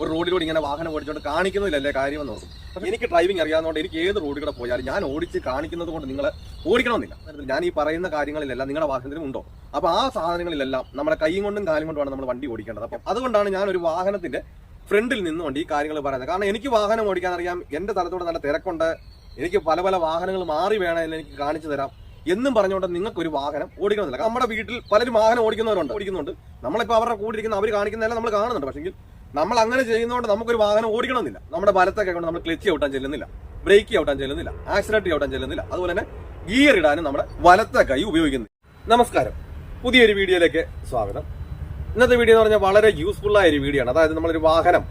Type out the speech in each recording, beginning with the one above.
ഒരു റോഡിലൂടെ ഇങ്ങനെ വാഹനം ഓടിച്ചുകൊണ്ട് കാണിക്കുന്നില്ലല്ലേ കാര്യമെന്ന്? പക്ഷെ എനിക്ക് ഡ്രൈവിംഗ് അറിയാവുന്നതുകൊണ്ട് എനിക്ക് ഏത് റോഡിലൂടെ പോയാലും ഞാൻ ഓടിച്ച് കാണിക്കുന്നത് കൊണ്ട് നിങ്ങൾ ഓടിക്കണമെന്നില്ല. ഞാൻ ഈ പറയുന്ന കാര്യങ്ങളിലല്ല നിങ്ങളുടെ വാഹനത്തിലും ഉണ്ടോ? അപ്പൊ ആ സാധനങ്ങളിലെല്ലാം നമ്മുടെ കൈയും കൊണ്ടും കാലും കൊണ്ടുമാണ് നമ്മൾ വണ്ടി ഓടിക്കേണ്ടത്. അപ്പം അതുകൊണ്ടാണ് ഞാൻ ഒരു വാഹനത്തിന്റെ ഫ്രണ്ടിൽ നിന്നുകൊണ്ട് ഈ കാര്യങ്ങൾ പറയുന്നത്. കാരണം എനിക്ക് വാഹനം ഓടിക്കാൻ അറിയാം എന്റെ തലത്തോടെ നല്ല തിരക്കുണ്ട് എനിക്ക് പല പല വാഹനങ്ങൾ മാറി വേണമെങ്കിൽ എനിക്ക് കാണിച്ചു തരാം എന്നും പറഞ്ഞുകൊണ്ട് നിങ്ങൾക്ക് ഒരു വാഹനം ഓടിക്കണമെന്നില്ല. നമ്മുടെ വീട്ടിൽ പലരും വാഹനം ഓടിക്കുന്നവരുണ്ട്. ഓടിക്കുന്നുണ്ട്. നമ്മളിപ്പോൾ അവരുടെ കൂടെ ഇരിക്കുന്ന അവർ കാണിക്കുന്നതെല്ലാം നമ്മൾ കാണുന്നുണ്ട്. പക്ഷെങ്കിൽ നമ്മൾ അങ്ങനെ ചെയ്യുന്നതുകൊണ്ട് നമുക്കൊരു വാഹനം ഓടിക്കണമെന്നില്ല. നമ്മുടെ ബലത്തൊക്കെ കൊണ്ട് നമ്മൾ ക്ലിച്ച് ഔട്ടാൻ ചെല്ലുന്നില്ല. ബ്രേക്ക് ഔട്ടാൻ ചെല്ലുന്നില്ല. ആക്സിഡന്റ് ഔട്ടാൻ ചെല്ലുന്നില്ല. അതുപോലെ തന്നെ ഗിയർ ഇടാനും നമ്മുടെ വലത്തെ കൈ ഉപയോഗിക്കുന്നു. നമസ്കാരം. പുതിയൊരു വീഡിയോയിലേക്ക് സ്വാഗതം. ഇന്നത്തെ വീഡിയോ എന്ന് പറഞ്ഞാൽ വളരെ യൂസ്ഫുൾ ആയ ഒരു വീഡിയോ ആണ്. അതായത് നമ്മളൊരു വാഹനം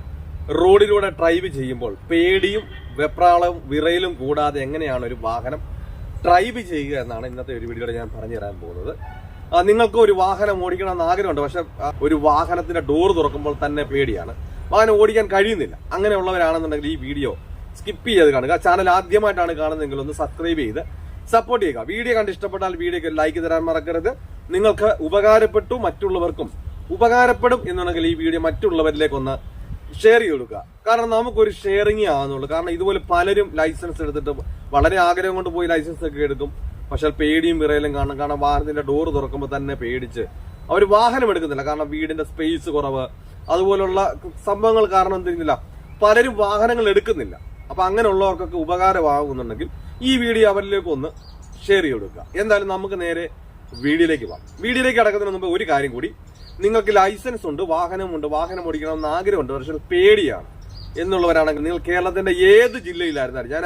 റോഡിലൂടെ ഡ്രൈവ് ചെയ്യുമ്പോൾ പേടിയും വെപ്രാളവും വിറയലും കൂടാതെ എങ്ങനെയാണ് ഒരു വാഹനം ഡ്രൈവ് ചെയ്യുക എന്നാണ് ഇന്നത്തെ ഒരു വീഡിയോയിൽ ഞാൻ പറഞ്ഞു തരാൻ പോകുന്നത്. നിങ്ങൾക്ക് ഒരു വാഹനം ഓടിക്കണം എന്ന് ആഗ്രഹമുണ്ട് പക്ഷെ ഒരു വാഹനത്തിന്റെ ഡോർ തുറക്കുമ്പോൾ തന്നെ പേടിയാണ്. വാഹനം ഓടിക്കാൻ കഴിയുന്നില്ല. അങ്ങനെയുള്ളവരാണെന്നുണ്ടെങ്കിൽ ഈ വീഡിയോ സ്കിപ്പ് ചെയ്ത് കാണുക. ചാനൽ ആദ്യമായിട്ടാണ് കാണുന്നതെങ്കിൽ ഒന്ന് സബ്സ്ക്രൈബ് ചെയ്ത് സപ്പോർട്ട് ചെയ്യുക. വീഡിയോ കണ്ട് ഇഷ്ടപ്പെട്ടാൽ വീഡിയോക്ക് ലൈക്ക് തരാൻ മറക്കരുത്. നിങ്ങൾക്ക് ഉപകാരപ്പെട്ടു മറ്റുള്ളവർക്കും ഉപകാരപ്പെടും എന്നുണ്ടെങ്കിൽ ഈ വീഡിയോ മറ്റുള്ളവരിലേക്ക് ഒന്ന് ഷെയർ ചെയ്ത് കൊടുക്കുക. കാരണം നമുക്കൊരു ഷെയറിങ് ആകുന്നുള്ളൂ കാരണം ഇതുപോലെ പലരും ലൈസൻസ് എടുത്തിട്ട് വളരെ ആഗ്രഹം കൊണ്ട് പോയി ലൈസൻസ് ഒക്കെ എടുക്കും. പക്ഷെ പേടിയും വിറയലും കാണും കാരണം വാഹനത്തിന്റെ ഡോർ തുറക്കുമ്പോൾ തന്നെ പേടിച്ച്. അവർ വാഹനം എടുക്കുന്നില്ല. കാരണം വീടിന്റെ സ്പേസ് കുറവ്. അതുപോലുള്ള സംഭവങ്ങൾ കാരണം എന്തിരുന്നില്ല പലരും വാഹനങ്ങൾ എടുക്കുന്നില്ല. അപ്പൊ അങ്ങനെയുള്ളവർക്കൊക്കെ ഉപകാരമാകുന്നുണ്ടെങ്കിൽ ഈ വീഡിയോ അവരിലേക്ക് ഒന്ന് ഷെയർ ചെയ്ത് കൊടുക്കുക എന്തായാലും നമുക്ക് നേരെ വീഡിയോയിലേക്ക് പോകാം. വീഡിയോയിലേക്ക് അടക്കുന്നതിന് മുമ്പ് ഒരു കാര്യം കൂടി. നിങ്ങൾക്ക് ലൈസൻസ് ഉണ്ട് വാഹനമുണ്ട് വാഹനം ഓടിക്കണമെന്ന് ആഗ്രഹമുണ്ട്. പക്ഷേ പേടിയാണ്. എന്നുള്ളവരാണെങ്കിൽ നിങ്ങൾ കേരളത്തിന്റെ ഏത് ജില്ലയിലായിരുന്നാലും. ഞാൻ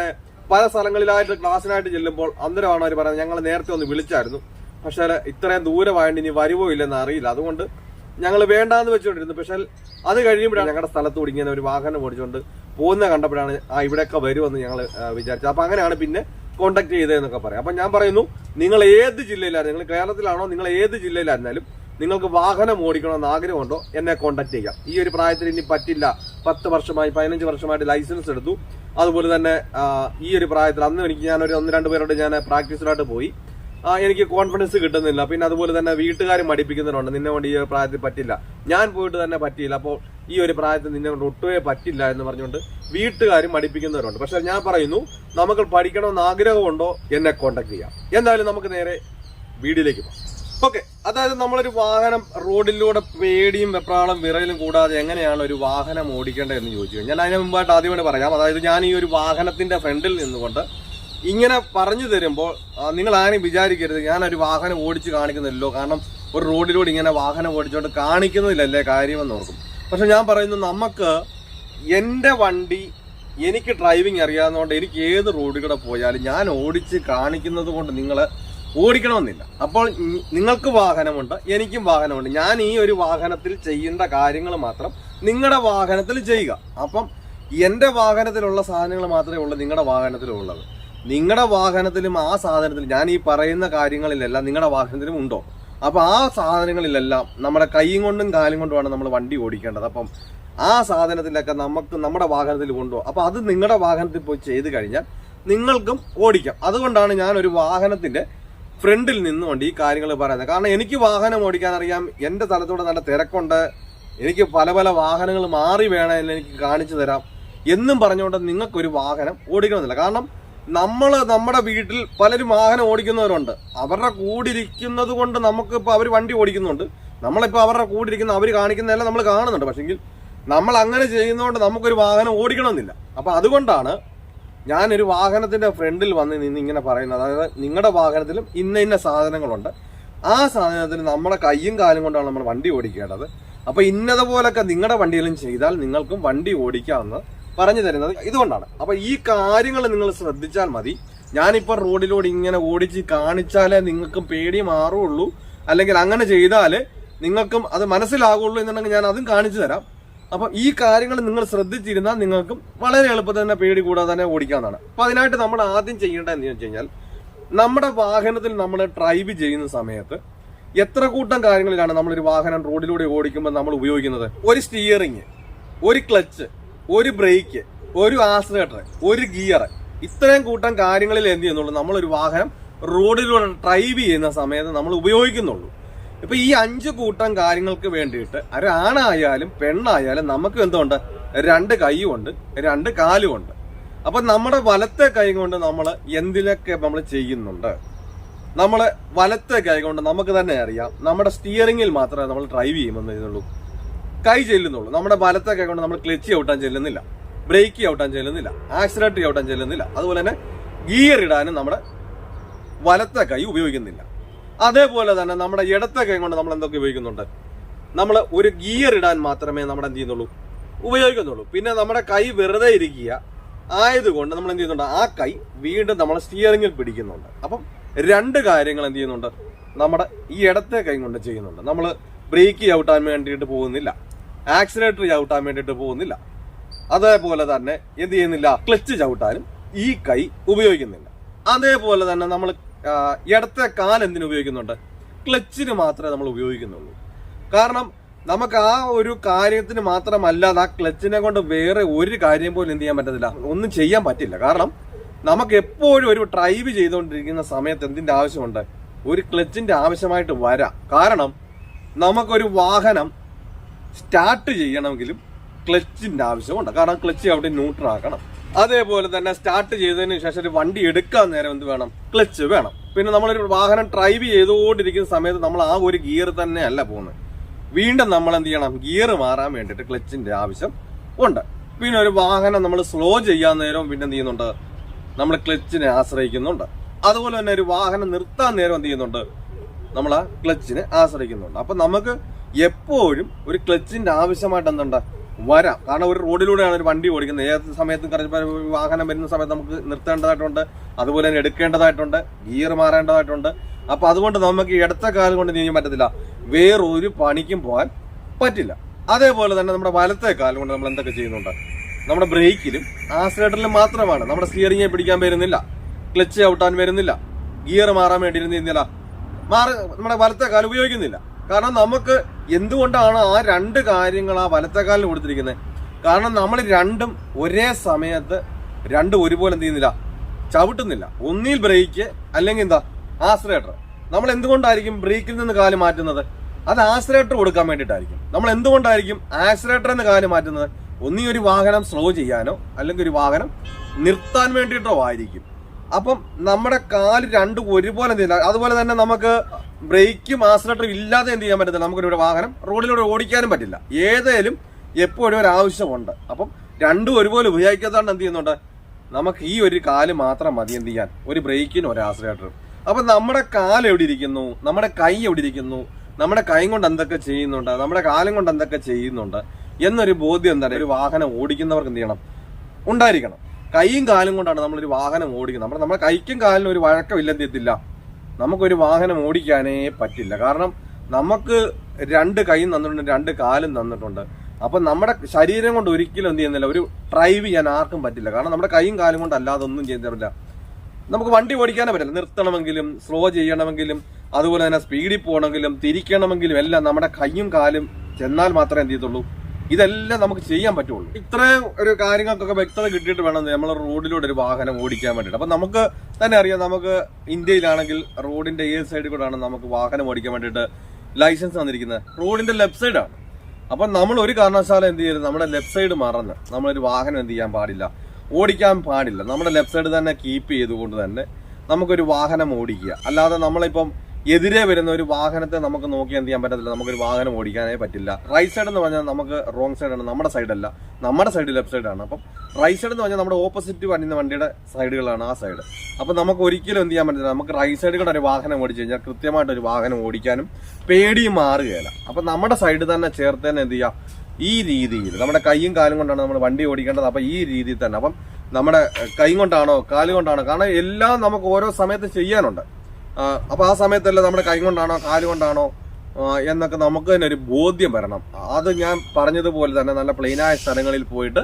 പല സ്ഥലങ്ങളിലായിട്ട് ക്ലാസ്സിനായിട്ട് ചെല്ലുമ്പോൾ അന്നേരമാണ് അവർ പറയുന്നത് ഞങ്ങൾ നേരത്തെ ഒന്ന് വിളിച്ചായിരുന്നു. പക്ഷേ ഇത്രയും ദൂരമായിട്ട് ഇനി വരുവോ ഇല്ലെന്ന് അറിയില്ല. അതുകൊണ്ട് ഞങ്ങൾ വേണ്ടാന്ന് വെച്ചുകൊണ്ടിരുന്നു പക്ഷേ അത് കഴിയുമ്പോഴാണ് ഞങ്ങളുടെ സ്ഥലത്തൂടെ ഇങ്ങനെ ഒരു വാഹനം ഓടിച്ചുകൊണ്ട് പോകുന്ന കണ്ടപ്പോഴാണ് ആ ഇവിടെയൊക്കെ വരുമെന്ന് ഞങ്ങൾ വിചാരിച്ചത്. അപ്പൊ അങ്ങനെയാണ് പിന്നെ കോണ്ടാക്ട് ചെയ്തതെന്നൊക്കെ പറയാം. അപ്പൊ ഞാൻ പറയുന്നു നിങ്ങൾ ഏത് ജില്ലയിലായിരുന്നു? നിങ്ങൾ കേരളത്തിലാണോ? നിങ്ങൾ ഏത് ജില്ലയിലായിരുന്നാലും നിങ്ങൾക്ക് വാഹനം ഓടിക്കണമെന്ന് ആഗ്രഹമുണ്ടോ? എന്നെ കോണ്ടാക്ട് ചെയ്യാം. ഈ ഒരു പ്രായത്തിൽ ഇനി പറ്റില്ല. പത്ത് വർഷമായി പതിനഞ്ച് വർഷമായിട്ട് ലൈസൻസ് എടുത്തു. അതുപോലെ തന്നെ ഈ ഒരു പ്രായത്തിൽ അന്ന് എനിക്ക് ഞാൻ ഒരു ഒന്ന് രണ്ട് പേരോട് ഞാൻ പ്രാക്ടീസിലായിട്ട് പോയി. എനിക്ക് കോൺഫിഡൻസ് കിട്ടുന്നില്ല. പിന്നെ അതുപോലെ തന്നെ വീട്ടുകാർ മടിപ്പിക്കുന്നവരുണ്ട്. നിന്നെ കൊണ്ട് ഈ ഒരു പ്രായത്തിൽ പറ്റില്ല. ഞാൻ പോയിട്ട് തന്നെ പറ്റിയില്ല. അപ്പോൾ ഈ ഒരു പ്രായത്തിൽ നിന്നെ കൊണ്ട് ഒട്ടുമേ പറ്റില്ല എന്ന് പറഞ്ഞുകൊണ്ട് വീട്ടുകാരും മടിപ്പിക്കുന്നവരുണ്ട്. പക്ഷെ ഞാൻ പറയുന്നു നമുക്ക് പഠിക്കണമെന്ന് ആഗ്രഹമുണ്ടോ എന്നെ കോണ്ടാക്ട് ചെയ്യാം. എന്തായാലും നമുക്ക് നേരെ വീഡിയോയിലേക്ക് പോകാം. ഓക്കെ അതായത് നമ്മളൊരു വാഹനം റോഡിലൂടെ പേടിയും വെപ്രാളം വിറയിലും കൂടാതെ എങ്ങനെയാണ് ഒരു വാഹനം ഓടിക്കേണ്ടത് എന്ന് ചോദിച്ചു ഞാൻ അതിന് മുമ്പായിട്ട് ആദ്യമായിട്ട് പറയാം. അതായത് ഞാൻ ഈ ഒരു വാഹനത്തിന്റെ ഫ്രണ്ടിൽ നിന്നുകൊണ്ട് ഇങ്ങനെ പറഞ്ഞു തരുമ്പോൾ നിങ്ങൾ ആരും വിചാരിക്കരുത്. ഞാനൊരു വാഹനം ഓടിച്ച് കാണിക്കുന്നില്ലല്ലോ. കാരണം ഒരു റോഡിലൂടെ ഇങ്ങനെ വാഹനം ഓടിച്ചുകൊണ്ട് കാണിക്കുന്നില്ലല്ലേ കാര്യമെന്ന് ഓർക്കും. പക്ഷെ ഞാൻ പറയുന്നു നമുക്ക് എന്റെ വണ്ടി എനിക്ക് ഡ്രൈവിംഗ് അറിയാവുന്നതുകൊണ്ട് എനിക്ക് ഏത് റോഡിലൂടെ പോയാലും ഞാൻ ഓടിച്ച് കാണിക്കുന്നത് കൊണ്ട് നിങ്ങൾ ഓടിക്കണമെന്നില്ല. അപ്പോൾ നിങ്ങൾക്ക് വാഹനമുണ്ട് എനിക്കും വാഹനമുണ്ട്. ഞാൻ ഈ ഒരു വാഹനത്തിൽ ചെയ്യേണ്ട കാര്യങ്ങൾ മാത്രം നിങ്ങളുടെ വാഹനത്തിൽ ചെയ്യുക. അപ്പം എന്റെ വാഹനത്തിലുള്ള സാധനങ്ങൾ മാത്രമേ ഉള്ളൂ നിങ്ങളുടെ വാഹനത്തിലുള്ളത് നിങ്ങളുടെ വാഹനത്തിലും ആ സാധനത്തിലും ഞാൻ ഈ പറയുന്ന കാര്യങ്ങളിലെല്ലാം നിങ്ങളുടെ വാഹനത്തിലും ഉണ്ടോ? അപ്പോൾ ആ സാധനങ്ങളിലെല്ലാം നമ്മുടെ കൈയും കൊണ്ടും കാലും കൊണ്ടുമാണ് നമ്മൾ വണ്ടി ഓടിക്കേണ്ടത്. അപ്പം ആ സാധനത്തിലൊക്കെ നമുക്ക് നമ്മുടെ വാഹനത്തിൽ കൊണ്ടുപോകും അപ്പോൾ അത് നിങ്ങളുടെ വാഹനത്തിൽ പോയി ചെയ്ത് കഴിഞ്ഞാൽ നിങ്ങൾക്കും ഓടിക്കാം. അതുകൊണ്ടാണ് ഞാൻ ഒരു വാഹനത്തിന്റെ ഫ്രണ്ടിൽ നിന്നുകൊണ്ട് ഈ കാര്യങ്ങൾ പറയുന്നത്. കാരണം എനിക്ക് വാഹനം ഓടിക്കാൻ അറിയാം എന്റെ സ്ഥലത്തൂടെ നല്ല തിരക്കുണ്ട് എനിക്ക് പല പല വാഹനങ്ങൾ മാറി വേണമെന്ന് എനിക്ക് കാണിച്ചു തരാം. എന്നും പറഞ്ഞുകൊണ്ട് നിങ്ങൾക്കൊരു വാഹനം ഓടിക്കണമെന്നില്ല. കാരണം നമ്മൾ നമ്മുടെ വീട്ടിൽ പലരും വാഹനം ഓടിക്കുന്നവരുണ്ട്. അവരുടെ കൂടിരിക്കുന്നത് കൊണ്ട് നമുക്കിപ്പോൾ അവർ വണ്ടി ഓടിക്കുന്നുണ്ട്. നമ്മളിപ്പോൾ അവരുടെ കൂടിരിക്കുന്ന അവർ കാണിക്കുന്നതെല്ലാം നമ്മൾ കാണുന്നുണ്ട്. പക്ഷെങ്കിൽ നമ്മൾ അങ്ങനെ ചെയ്യുന്നതുകൊണ്ട് നമുക്കൊരു വാഹനം ഓടിക്കണമെന്നില്ല. അപ്പോൾ അതുകൊണ്ടാണ് ഞാനൊരു വാഹനത്തിന്റെ ഫ്രണ്ടിൽ വന്ന് നിന്ന് ഇങ്ങനെ പറയുന്നത്. അതായത് നിങ്ങളുടെ വാഹനത്തിലും ഇന്ന ഇന്ന സാധനങ്ങളുണ്ട്. ആ സാധനത്തിന് നമ്മുടെ കൈയും കാലും കൊണ്ടാണ് നമ്മൾ വണ്ടി ഓടിക്കേണ്ടത്. അപ്പൊ ഇന്നതുപോലൊക്കെ നിങ്ങളുടെ വണ്ടിയിലും ചെയ്താൽ നിങ്ങൾക്കും വണ്ടി ഓടിക്കാമെന്ന് പറഞ്ഞു തരുന്നത് ഇതുകൊണ്ടാണ്. അപ്പൊ ഈ കാര്യങ്ങൾ നിങ്ങൾ ശ്രദ്ധിച്ചാൽ മതി. ഞാനിപ്പോ റോഡിലൂടെ ഇങ്ങനെ ഓടിച്ച് കാണിച്ചാലേ നിങ്ങൾക്കും പേടി മാറുള്ളൂ. അല്ലെങ്കിൽ അങ്ങനെ ചെയ്താൽ നിങ്ങൾക്കും അത് മനസ്സിലാകുള്ളൂ എന്നുണ്ടെങ്കിൽ ഞാൻ അതും കാണിച്ചു തരാം. അപ്പൊ ഈ കാര്യങ്ങൾ നിങ്ങൾ ശ്രദ്ധിച്ചിരുന്നാൽ നിങ്ങൾക്കും വളരെ എളുപ്പത്തിൽ തന്നെ പേടി കൂടാതെ തന്നെ ഓടിക്കാവുന്നതാണ്. അപ്പൊ അതിനായിട്ട് നമ്മൾ ആദ്യം ചെയ്യേണ്ടത് എന്ന് വെച്ച് കഴിഞ്ഞാൽ നമ്മുടെ വാഹനത്തിൽ നമ്മൾ ഡ്രൈവ് ചെയ്യുന്ന സമയത്ത് എത്ര കൂട്ടം കാര്യങ്ങളിലാണ് നമ്മളൊരു വാഹനം റോഡിലൂടെ ഓടിക്കുമ്പോൾ നമ്മൾ ഉപയോഗിക്കുന്നത്? ഒരു സ്റ്റിയറിങ് ഒരു ക്ലച്ച് ഒരു ബ്രേക്ക് ഒരു ആക്സിലേറ്റർ ഒരു ഗിയർ ഇത്രയും കൂട്ടം കാര്യങ്ങളിൽ എന്ത് ചെയ്യുന്നുള്ളൂ? നമ്മളൊരു വാഹനം റോഡിലൂടെ ഡ്രൈവ് ചെയ്യുന്ന സമയത്ത് നമ്മൾ ഉപയോഗിക്കുന്നുള്ളൂ. ഇപ്പൊ ഈ അഞ്ച് കൂട്ടം കാര്യങ്ങൾക്ക് വേണ്ടിയിട്ട് ഒരാണായാലും പെണ്ണായാലും നമുക്ക് എന്തുകൊണ്ട് രണ്ട് കൈയുമുണ്ട് രണ്ട് കാലുമുണ്ട്. അപ്പൊ നമ്മുടെ വലത്തെ കൈ കൊണ്ട് നമ്മൾ എന്തിനൊക്കെ നമ്മൾ ചെയ്യുന്നുണ്ട്? നമ്മൾ വലത്തെ കൈ കൊണ്ട് നമുക്ക് തന്നെ അറിയാം. നമ്മുടെ സ്റ്റിയറിംഗിൽ മാത്രമേ നമ്മൾ ഡ്രൈവ് ചെയ്യുമെന്ന് ഇതിനുള്ളൂ കൈ ചെല്ലുന്നുള്ളൂ. നമ്മുടെ വലത്തെ കൈ കൊണ്ട് നമ്മൾ ക്ലച്ച് ചവിട്ടാൻ ചെല്ലുന്നില്ല. ബ്രേക്ക് ചവിട്ടാൻ ചെല്ലുന്നില്ല. ആക്സിലേറ്റർ ചവിട്ടാൻ ചെല്ലുന്നില്ല. അതുപോലെ തന്നെ ഗിയർ ഇടാനും നമ്മുടെ വലത്തെ കൈ ഉപയോഗിക്കുന്നില്ല. അതേപോലെ തന്നെ നമ്മുടെ ഇടത്തെ കൈ കൊണ്ട് നമ്മൾ എന്തൊക്കെ ഉപയോഗിക്കുന്നുണ്ട്? നമ്മൾ ഒരു ഗിയർ ഇടാൻ മാത്രമേ നമ്മൾ എന്ത് ചെയ്യുന്നുള്ളൂ? ഉപയോഗിക്കുന്നുള്ളൂ. പിന്നെ നമ്മുടെ കൈ വെറുതെ ഇരിക്കുക ആയതുകൊണ്ട് നമ്മൾ എന്ത് ചെയ്യുന്നുണ്ട്? ആ കൈ വീണ്ടും നമ്മൾ സ്റ്റിയറിംഗിൽ പിടിക്കുന്നുണ്ട്. അപ്പം രണ്ട് കാര്യങ്ങൾ എന്ത് ചെയ്യുന്നുണ്ട്? നമ്മുടെ ഈ ഇടത്തെ കൈ കൊണ്ട് ചെയ്യുന്നുണ്ട്. നമ്മൾ ബ്രേക്ക് ചവിട്ടാൻ വേണ്ടിയിട്ട് പോകുന്നില്ല. ആക്സിലേറ്റർ ചവിട്ടാൻ വേണ്ടിയിട്ട് പോകുന്നില്ല. അതേപോലെ തന്നെ എന്ത് ചെയ്യുന്നില്ല? ക്ലച്ച് ചവിട്ടാനും ഈ കൈ ഉപയോഗിക്കുന്നില്ല. അതേപോലെ തന്നെ നമ്മൾ ഇടത്തെ കാൽ എന്തിനു ഉപയോഗിക്കുന്നുണ്ട്? ക്ലച്ചിന് മാത്രമേ നമ്മൾ ഉപയോഗിക്കുന്നുള്ളൂ. കാരണം നമുക്ക് ആ ഒരു കാര്യത്തിന് മാത്രമല്ലാതെ ആ ക്ലച്ചിനെ കൊണ്ട് വേറെ ഒരു കാര്യം പോലും എന്ത് ചെയ്യാൻ പറ്റത്തില്ല. ഒന്നും ചെയ്യാൻ പറ്റില്ല. കാരണം നമുക്ക് എപ്പോഴും ഒരു ഡ്രൈവ് ചെയ്തുകൊണ്ടിരിക്കുന്ന സമയത്ത് എന്തിന്റെ ആവശ്യമുണ്ട്? ഒരു ക്ലച്ചിന്റെ ആവശ്യമായിട്ട് വരാം. കാരണം നമുക്കൊരു വാഹനം സ്റ്റാർട്ട് ചെയ്യണമെങ്കിലും ക്ലച്ചിന്റെ ആവശ്യമുണ്ട്. കാരണം ക്ലച്ച് അവിടെ ന്യൂട്രൽ ആക്കണം. അതേപോലെ തന്നെ സ്റ്റാർട്ട് ചെയ്തതിന് ശേഷം ഒരു വണ്ടി എടുക്കാൻ നേരം എന്ത് വേണം? ക്ലച്ച് വേണം. പിന്നെ നമ്മളൊരു വാഹനം ഡ്രൈവ് ചെയ്തുകൊണ്ടിരിക്കുന്ന സമയത്ത് നമ്മൾ ആ ഒരു ഗിയർ തന്നെ അല്ല പോകുന്നത്. വീണ്ടും നമ്മൾ എന്ത് ചെയ്യണം? ഗിയർ മാറാൻ വേണ്ടിയിട്ട് ക്ലച്ചിന്റെ ആവശ്യം ഉണ്ട്. പിന്നെ ഒരു വാഹനം നമ്മൾ സ്ലോ ചെയ്യാൻ നേരം പിന്നെ എന്ത് ചെയ്യുന്നുണ്ട്? നമ്മൾ ക്ലച്ചിനെ ആശ്രയിക്കുന്നുണ്ട്. അതുപോലെ തന്നെ ഒരു വാഹനം നിർത്താൻ നേരം എന്ത് ചെയ്യുന്നുണ്ട്? നമ്മൾ ആ ക്ലച്ചിനെ ആശ്രയിക്കുന്നുണ്ട്. അപ്പൊ നമുക്ക് എപ്പോഴും ഒരു ക്ലച്ചിന്റെ ആവശ്യമായിട്ട് എന്തുണ്ട്? വരാം. കാരണം ഒരു റോഡിലൂടെയാണ് ഒരു വണ്ടി ഓടിക്കുന്നത്. ഏത് സമയത്തും കറക്റ്റ് വാഹനം വരുന്ന സമയത്ത് നമുക്ക് നിർത്തേണ്ടതായിട്ടുണ്ട്. അതുപോലെ തന്നെ എടുക്കേണ്ടതായിട്ടുണ്ട്. ഗിയർ മാറേണ്ടതായിട്ടുണ്ട്. അപ്പൊ അതുകൊണ്ട് നമുക്ക് ഇടത്ത കാലം കൊണ്ട് നീങ്ങാൻ പറ്റത്തില്ല. വേറൊരു പണിക്കും പോകാൻ പറ്റില്ല. അതേപോലെ തന്നെ നമ്മുടെ വലത്തെ കാലം കൊണ്ട് നമ്മൾ എന്തൊക്കെ ചെയ്യുന്നുണ്ട്? നമ്മുടെ ബ്രേക്കിലും ആക്സിലേറ്ററിലും മാത്രമാണ്. നമ്മുടെ സ്റ്റിയറിംഗെ പിടിക്കാൻ വരുന്നില്ല. ക്ലച്ച് ഔട്ടാൻ വരുന്നില്ല. ഗിയർ മാറാൻ വേണ്ടി ഇരുന്നില്ല മാറി നമ്മുടെ വലത്തെ കാലം ഉപയോഗിക്കുന്നില്ല. കാരണം നമുക്ക് എന്തുകൊണ്ടാണ് ആ രണ്ട് കാര്യങ്ങൾ ആ വലത്തേക്കാലിന് കാലിന് കൊടുത്തിരിക്കുന്നത്? കാരണം നമ്മൾ രണ്ടും ഒരേ സമയത്ത് രണ്ടും ഒരുപോലെ എന്ത് ചെയ്യുന്നില്ല? ചവിട്ടുന്നില്ല. ഒന്നിൽ ബ്രേക്ക് അല്ലെങ്കിൽ എന്താ? ആശ്രയേറ്റർ നമ്മൾ എന്തുകൊണ്ടായിരിക്കും ബ്രേക്കിൽ നിന്ന് കാൽ മാറ്റുന്നത്? അത് ആശ്രയേറ്റർ കൊടുക്കാൻ വേണ്ടിയിട്ടായിരിക്കും. നമ്മൾ എന്തുകൊണ്ടായിരിക്കും ആക്സിലേറ്റർ എന്ന് കാൽ മാറ്റുന്നത്? ഒന്നീ ഒരു വാഹനം സ്ലോ ചെയ്യാനോ അല്ലെങ്കിൽ ഒരു വാഹനം നിർത്താൻ വേണ്ടിയിട്ടോ ആയിരിക്കും. അപ്പം നമ്മുടെ കാൽ രണ്ടും ഒരുപോലെ എന്ത് ചെയ്യുന്നത് അതുപോലെ തന്നെ നമുക്ക് ബ്രേക്കും ആക്സിലേറ്ററും ഇല്ലാതെ എന്ത് ചെയ്യാൻ പറ്റത്തില്ല. നമുക്കൊരു വാഹനം റോഡിലൂടെ ഓടിക്കാനും പറ്റില്ല. ഏതേലും എപ്പോഴും ഒരു ആവശ്യമുണ്ട് അപ്പം രണ്ടും ഒരുപോലെ ഉപയോഗിക്കാത്തതാണ് എന്ത് ചെയ്യുന്നുണ്ട്? നമുക്ക് ഈ ഒരു കാൽ മാത്രം മതി എന്ത് ചെയ്യാൻ. ഒരു ബ്രേക്കിനും ഒരു ആക്സിലേറ്ററും. അപ്പം നമ്മുടെ കാൽ എവിടെ ഇരിക്കുന്നു? നമ്മുടെ കൈ എവിടെ ഇരിക്കുന്നു? നമ്മുടെ കൈ കൊണ്ട് എന്തൊക്കെ ചെയ്യുന്നുണ്ട്? നമ്മുടെ കാലം കൊണ്ട് എന്തൊക്കെ ചെയ്യുന്നുണ്ട്? എന്നൊരു ബോധ്യം എന്താണ്? ഒരു വാഹനം ഓടിക്കുന്നവർക്ക് എന്ത് ചെയ്യണം? ഉണ്ടായിരിക്കണം. കൈയും കാലും കൊണ്ടാണ് നമ്മളൊരു വാഹനം ഓടിക്കുന്നത്. നമ്മുടെ നമ്മുടെ കൈക്കും കാലിനും ഒരു വഴക്കമില്ലെന്ന് എത്തില്ല നമുക്കൊരു വാഹനം ഓടിക്കാനേ പറ്റില്ല. കാരണം നമുക്ക് രണ്ട് കൈയും തന്നിട്ടുണ്ട് രണ്ട് കാലും തന്നിട്ടുണ്ട്. അപ്പൊ നമ്മുടെ ശരീരം കൊണ്ട് ഒരിക്കലും എന്ത് ചെയ്യുന്നില്ല. ഒരു ഡ്രൈവ് ചെയ്യാൻ ആർക്കും പറ്റില്ല. കാരണം നമ്മുടെ കൈയും കാലും കൊണ്ട് അല്ലാതെ ഒന്നും ചെയ്യാൻ പറ്റില്ല. നമുക്ക് വണ്ടി ഓടിക്കാനേ പറ്റില്ല. നിർത്തണമെങ്കിലും സ്ലോ ചെയ്യണമെങ്കിലും അതുപോലെ തന്നെ സ്പീഡിൽ പോകണമെങ്കിലും തിരിക്കണമെങ്കിലും എല്ലാം നമ്മുടെ കൈയും കാലും ചെന്നാൽ മാത്രമേ എന്ത് ചെയ്യത്തുള്ളൂ? ഇതെല്ലാം നമുക്ക് ചെയ്യാൻ പറ്റുള്ളൂ. ഇത്രയും ഒരു കാര്യങ്ങൾക്കൊക്കെ വ്യക്തത കിട്ടിയിട്ട് വേണം നമ്മൾ റോഡിലൂടെ ഒരു വാഹനം ഓടിക്കാൻ വേണ്ടിയിട്ട്. അപ്പൊ നമുക്ക് തന്നെ അറിയാം നമുക്ക് ഇന്ത്യയിലാണെങ്കിൽ റോഡിന്റെ ഏത് സൈഡിൽ കൂടെയാണ് നമുക്ക് വാഹനം ഓടിക്കാൻ വേണ്ടിയിട്ട് ലൈസൻസ് തന്നിരിക്കുന്നത്? റോഡിന്റെ ലെഫ്റ്റ് സൈഡാണ് അപ്പൊ നമ്മൾ ഒരു കാരണവശാലും എന്ത് ചെയ്യരുത് നമ്മുടെ ലെഫ്റ്റ് സൈഡ് മറന്ന് നമ്മളൊരു വാഹനം എന്ത് ചെയ്യാൻ പാടില്ല. ഓടിക്കാൻ പാടില്ല. നമ്മുടെ ലെഫ്റ്റ് സൈഡ് തന്നെ കീപ്പ് ചെയ്തുകൊണ്ട് തന്നെ നമുക്കൊരു വാഹനം ഓടിക്കുക. അല്ലാതെ നമ്മളിപ്പം എതിരെ വരുന്ന ഒരു വാഹനത്തെ നമുക്ക് നോക്കി എന്ത് ചെയ്യാൻ പറ്റത്തില്ല. നമുക്കൊരു വാഹനം ഓടിക്കാനേ പറ്റില്ല. റൈറ്റ് സൈഡ് എന്ന് പറഞ്ഞാൽ നമുക്ക് റോങ് സൈഡാണ് നമ്മുടെ സൈഡല്ല നമ്മുടെ സൈഡ് ലെഫ്റ്റ് സൈഡാണ് അപ്പം റൈറ്റ് സൈഡ് എന്ന് പറഞ്ഞാൽ നമ്മുടെ ഓപ്പോസിറ്റ് വരുന്ന വണ്ടിയുടെ സൈഡുകളാണ് ആ സൈഡ് അപ്പം നമുക്ക് ഒരിക്കലും എന്ത് ചെയ്യാൻ പറ്റില്ല നമുക്ക് റൈറ്റ് സൈഡിൽ കൂടെ ഒരു വാഹനം ഓടിച്ചു കഴിഞ്ഞാൽ കൃത്യമായിട്ട് ഒരു വാഹനം ഓടിക്കാനും പേടിയും മാറുകയില്ല. അപ്പം നമ്മുടെ സൈഡ് തന്നെ ചേർത്ത് തന്നെ എന്ത് ചെയ്യുക ഈ രീതിയിൽ. നമ്മുടെ കൈയും കാലും കൊണ്ടാണ് നമ്മൾ വണ്ടി ഓടിക്കേണ്ടത്. അപ്പം ഈ രീതിയിൽ തന്നെ. അപ്പം നമ്മുടെ കൈ കൊണ്ടാണോ കാൽ കൊണ്ടാണോ? കാരണം എല്ലാം നമുക്ക് ഓരോ സമയത്ത് ചെയ്യാനുണ്ട്. ആ, അപ്പൊ ആ സമയത്തല്ല നമ്മുടെ കൈ കൊണ്ടാണോ കാൽ കൊണ്ടാണോ എന്നൊക്കെ നമുക്ക് തന്നെ ഒരു ബോധ്യം വരണം. അത് ഞാൻ പറഞ്ഞതുപോലെ തന്നെ നല്ല പ്ലെയിനായ സ്ഥലങ്ങളിൽ പോയിട്ട്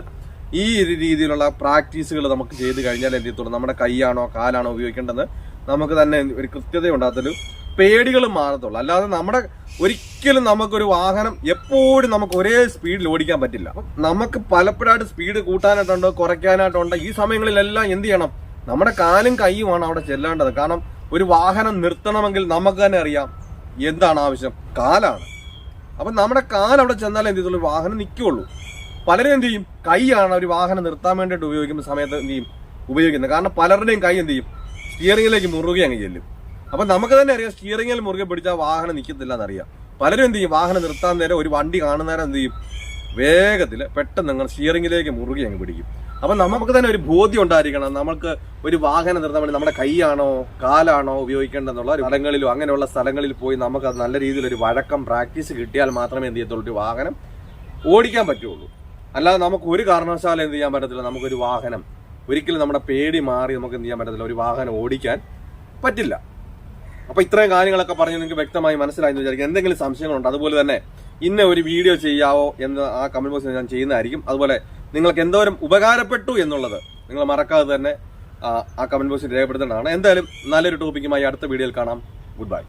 ഈ ഒരു രീതിയിലുള്ള പ്രാക്ടീസുകൾ നമുക്ക് ചെയ്ത് കഴിഞ്ഞാൽ എന്ത് ചെയ്യത്തുള്ളൂ? നമ്മുടെ കൈയാണോ കാലാണോ ഉപയോഗിക്കേണ്ടത് നമുക്ക് തന്നെ ഒരു കൃത്യത ഉണ്ടാകത്തൊരു പേടികൾ മാറത്തുള്ളൂ. അല്ലാതെ നമ്മുടെ ഒരിക്കലും നമുക്കൊരു വാഹനം എപ്പോഴും നമുക്ക് ഒരേ സ്പീഡിൽ ഓടിക്കാൻ പറ്റില്ല. നമുക്ക് പലപ്പോഴായിട്ട് സ്പീഡ് കൂട്ടാനായിട്ടുണ്ട് കുറയ്ക്കാനായിട്ടുണ്ട് ഈ സമയങ്ങളിലെല്ലാം എന്ത് ചെയ്യണം? നമ്മുടെ കാലും കൈയുമാണ് അവിടെ ചെല്ലേണ്ടത്. കാരണം ഒരു വാഹനം നിർത്തണമെങ്കിൽ നമുക്ക് തന്നെ അറിയാം എന്താണ് ആവശ്യം. കാലാണ്. അപ്പം നമ്മുടെ കാൽ അവിടെ ചെന്നാലേ എന്ത് ചെയ്തുള്ളൂ വാഹനം നിൽക്കുള്ളൂ പലരും എന്ത് ചെയ്യും? കൈയാണ് ഒരു വാഹനം നിർത്താൻ വേണ്ടിയിട്ട് ഉപയോഗിക്കുന്ന സമയത്ത് എന്ത് ചെയ്യും? ഉപയോഗിക്കുന്നത്. കാരണം പലരുടെയും കൈ എന്ത് ചെയ്യും? സ്റ്റിയറിങ്ങിലേക്ക് മുറുകെ അങ്ങ് ചെല്ലും. അപ്പൊ നമുക്ക് തന്നെ അറിയാം സ്റ്റിയറിങ്ങിൽ മുറുകെ പിടിച്ചാൽ വാഹനം നിൽക്കത്തില്ല എന്നറിയാം പലരും എന്ത് ചെയ്യും? വാഹനം നിർത്താൻ നേരം ഒരു വണ്ടി കാണുന്നേരം എന്ത് ചെയ്യും? വേഗത്തിൽ പെട്ടെന്ന് നിങ്ങൾ സ്റ്റിയറിങ്ങിലേക്ക് മുറുകെ അങ്ങ് പിടിക്കും. അപ്പൊ നമുക്ക് തന്നെ ഒരു ബോധ്യം ഉണ്ടായിരിക്കണം. നമുക്ക് ഒരു വാഹനം നിർത്താൻ വേണ്ടി നമ്മുടെ കൈയാണോ കാലാണോ ഉപയോഗിക്കേണ്ടതെന്നുള്ള സ്ഥലങ്ങളിലോ അങ്ങനെയുള്ള സ്ഥലങ്ങളിൽ പോയി നമുക്ക് അത് നല്ല രീതിയിൽ ഒരു വഴക്കം പ്രാക്ടീസ് കിട്ടിയാൽ മാത്രമേ എന്ത് ചെയ്യത്തുള്ളൂ? ഒരു വാഹനം ഓടിക്കാൻ പറ്റുള്ളൂ. അല്ലാതെ നമുക്ക് ഒരു കാരണവശാലും എന്ത് ചെയ്യാൻ പറ്റത്തില്ല. നമുക്കൊരു വാഹനം ഒരിക്കലും നമ്മുടെ പേടി മാറി നമുക്ക് എന്ത് ചെയ്യാൻ പറ്റത്തില്ല. ഒരു വാഹനം ഓടിക്കാൻ പറ്റില്ല. അപ്പൊ ഇത്രയും കാര്യങ്ങളൊക്കെ പറഞ്ഞ് നിങ്ങൾക്ക് വ്യക്തമായി മനസ്സിലായി എന്ന് വിചാരിക്കും എന്തെങ്കിലും സംശയങ്ങളുണ്ട് അതുപോലെ തന്നെ ഇന്ന ഒരു വീഡിയോ ചെയ്യാവോ എന്ന് ആ കമന്റ് ബോക്സിൽ ഞാൻ ചെയ്യുന്നതായിരിക്കും. അതുപോലെ നിങ്ങൾക്ക് എന്തോരം ഉപകാരപ്പെട്ടു എന്നുള്ളത് നിങ്ങൾ മറക്കാതെ തന്നെ ആ, കമന്റ് ബോക്സിൽ രേഖപ്പെടുത്തേണ്ടതാണ്. എന്തായാലും നല്ലൊരു ടോപ്പിക്കുമായി അടുത്ത വീഡിയോയിൽ കാണാം. Good bye